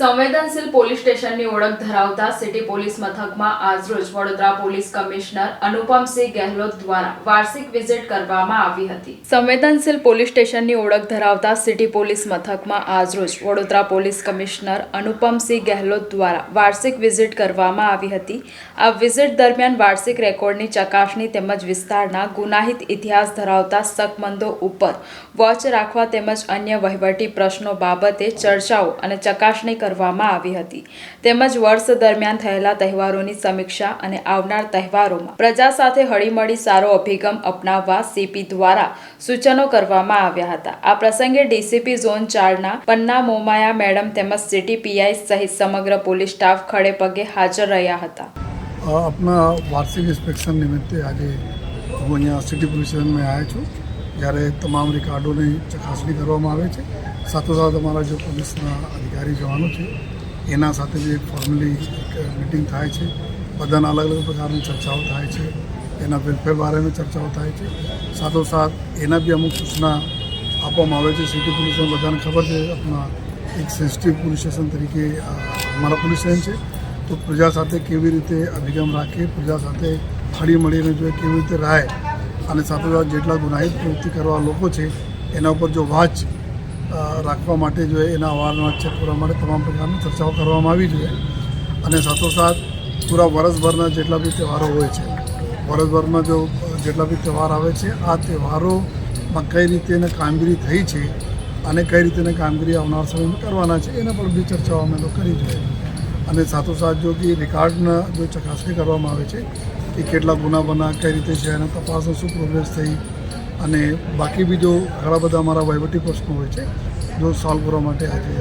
સંવેદનશીલ પોલીસ સ્ટેશનની ઓળખ ધરાવતા સિટી પોલીસ મથકમાં આજરોજ વડોદરા પોલીસ કમિશનર અનુપમસિંહ ગેહલોત દ્વારા વાર્ષિક વિઝિટ કરવામાં આવી હતી. સંવેદનશીલ પોલીસ સ્ટેશનની ઓળખ ધરાવતા સિટી પોલીસ મથકમાં આજરોજ વડોદરા પોલીસ કમિશનર અનુપમસિંહ ગેહલોત દ્વારા વાર્ષિક વિઝિટ કરવામાં આવી હતી. આ વિઝિટ દરમિયાન વાર્ષિક રેકોર્ડની ચકાસણી તેમજ વિસ્તારના ગુનાહિત ઇતિહાસ ધરાવતા શકમંદો ઉપર વોચ રાખવા તેમજ અન્ય વહીવટી પ્રશ્નો બાબતે ચર્ચાઓ અને ચકાસણી કરવામાં આવી હતી. તેમજ વર્ષ દરમિયાન થયેલા તહેવારોની સમીક્ષા અને આવનાર તહેવારોમાં પ્રજા સાથે હળીમળી સારો અભિગમ અપનાવવા સીપી દ્વારા સૂચનો કરવામાં આવ્યા હતા. આ પ્રસંગે ડીસીપી ઝોન ચારના પન્ના મોમાયા મેડમ તેમજ સિટી પીઆઈ સહિત સમગ્ર પોલીસ સ્ટાફ ખડે પગે હાજર રહ્યા હતા. આપના વાર્ષિક ઇન્સ્પેક્શન નિમિત્તે આજે હું અહીંયા સિટી પોલીસ સ્ટેશનમાં આવ્યા છું. જ્યારે તમામ રેકાર્ડોની ચકાસણી કરવામાં આવે છે. સાથોસાથ અમારા જે પોલીસના અધિકારી જવાનો છે, એના સાથે જે ફોર્મલી એક મિટિંગ થાય છે, બધાના અલગ અલગ પ્રકારની ચર્ચાઓ થાય છે, એના વેલફેર બારેની ચર્ચાઓ થાય છે. સાથોસાથ એના બી અમુક સૂચના આપવામાં આવે છે સિટી પોલીસને બધાને ખબર છે, આપણા એક સેન્સિટિવ પોલીસ સ્ટેશન તરીકે અમારા પોલીસ સ્ટેશન છે. તો પ્રજા સાથે કેવી રીતે અભિગમ રાખીએ, પ્રજા સાથે હળી મળીને જોઈએ કેવી રીતે રહે, અને સાથોસાથ જેટલા ગુનાહિત પ્રવૃત્તિ કરવા લોકો છે, એના ઉપર જો વાચ રાખવા માટે જોઈએ, એના અવારનવાર ચેક કરવા માટે તમામ પ્રકારની ચર્ચાઓ કરવામાં આવી જોઈએ. અને સાથોસાથ પૂરા વર્ષભરના જેટલા બી તહેવારો હોય છે, વર્ષભરમાં જો જેટલા બી તહેવાર આવે છે, આ તહેવારોમાં કઈ રીતે એને કામગીરી થઈ છે અને કઈ રીતે એને કામગીરી આવનાર સમયમાં કરવાના છે, એના પર બી ચર્ચાઓ અમે લોકો કરી જોઈએ. અને સાથોસાથ જો કે રેકાર્ડના જો ચકાસણી કરવામાં આવે છે કે કેટલા ગુના બના કઈ રીતે છે અને તપાસનો શું પ્રોગ્રેસ થઈ અને બાકી બીજો ઘણા બધા અમારા વહીવટી પ્રશ્નો હોય છે, જો સોલ્વ કરવા માટે આજે